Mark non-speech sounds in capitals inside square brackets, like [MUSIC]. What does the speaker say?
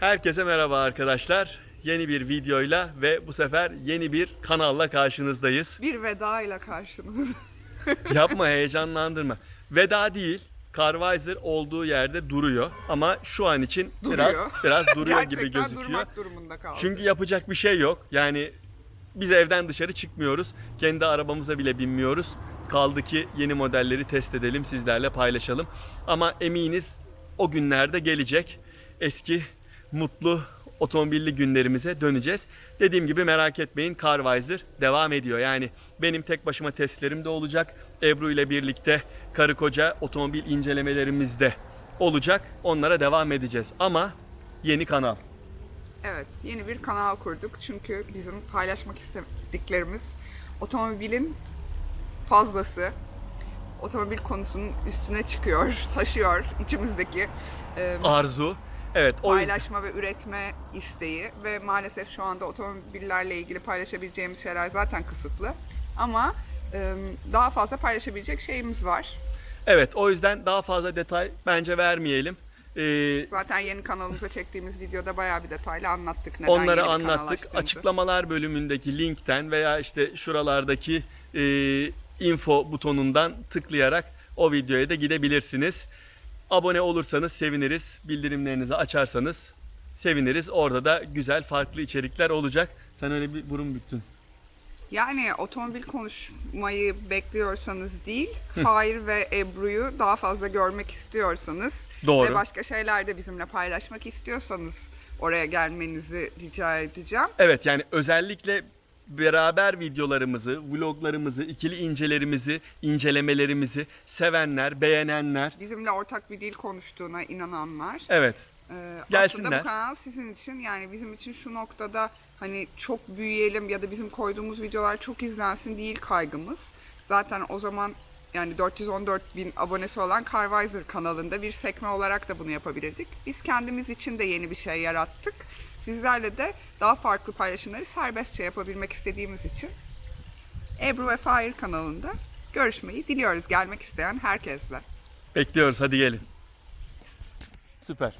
Herkese merhaba arkadaşlar. Yeni bir videoyla ve bu sefer yeni bir kanalla karşınızdayız. Bir veda ile karşınızda. [LAUGHS] Yapma heyecanlandırma. Veda değil. Carvisor olduğu yerde duruyor ama şu an için biraz Duruyor. biraz duruyor [LAUGHS] gibi Gerçekten gözüküyor. durmak durumunda kaldı. Çünkü yapacak bir şey yok. Yani biz evden dışarı çıkmıyoruz. Kendi arabamıza bile binmiyoruz. Kaldı ki yeni modelleri test edelim, sizlerle paylaşalım. Ama eminiz o günlerde gelecek. Eski mutlu otomobilli günlerimize döneceğiz. Dediğim gibi merak etmeyin Carvisor devam ediyor. Yani benim tek başıma testlerim de olacak. Ebru ile birlikte karı koca otomobil incelemelerimiz de olacak. Onlara devam edeceğiz. Ama yeni kanal. Evet, yeni bir kanal kurduk. Çünkü bizim paylaşmak istediklerimiz otomobilin fazlası. Otomobil konusunun üstüne çıkıyor, [LAUGHS] taşıyor içimizdeki e, arzu. Evet o paylaşma ve üretme isteği ve maalesef şu anda otomobillerle ilgili paylaşabileceğimiz şeyler zaten kısıtlı. Ama e, daha fazla paylaşabilecek şeyimiz var. evet o yüzden daha fazla detay bence vermeyelim. Ee, Zaten yeni kanalımıza çektiğimiz videoda bayağı bir detaylı anlattık neden onları anlattık. Açıklamalar bölümündeki linkten veya işte şuralardaki e, info butonundan tıklayarak o videoya da gidebilirsiniz. Abone olursanız seviniriz. Bildirimlerinizi açarsanız seviniriz. Orada da güzel farklı içerikler olacak. Sen öyle bir burun büktün. Yani otomobil konuşmayı bekliyorsanız değil, Fahir ve Ebru'yu daha fazla görmek istiyorsanız Doğru. ve başka şeyler de bizimle paylaşmak istiyorsanız oraya gelmenizi rica edeceğim. Evet yani özellikle beraber videolarımızı, vloglarımızı, ikili incelerimizi, incelemelerimizi sevenler, beğenenler Bizimle ortak bir dil konuştuğuna inananlar. evet Ee, Gelsinler. Aslında bu kanal sizin için yani bizim için şu noktada hani çok büyüyelim ya da bizim koyduğumuz videolar çok izlensin değil kaygımız. Zaten o zaman yani 414 bin abonesi olan Carvisor kanalında bir sekme olarak da bunu yapabilirdik. Biz kendimiz için de yeni bir şey yarattık. Sizlerle de daha farklı paylaşımları serbestçe yapabilmek istediğimiz için Ebru ve Fahir kanalında görüşmeyi diliyoruz gelmek isteyen herkesle. bekliyoruz hadi gelin. Süper.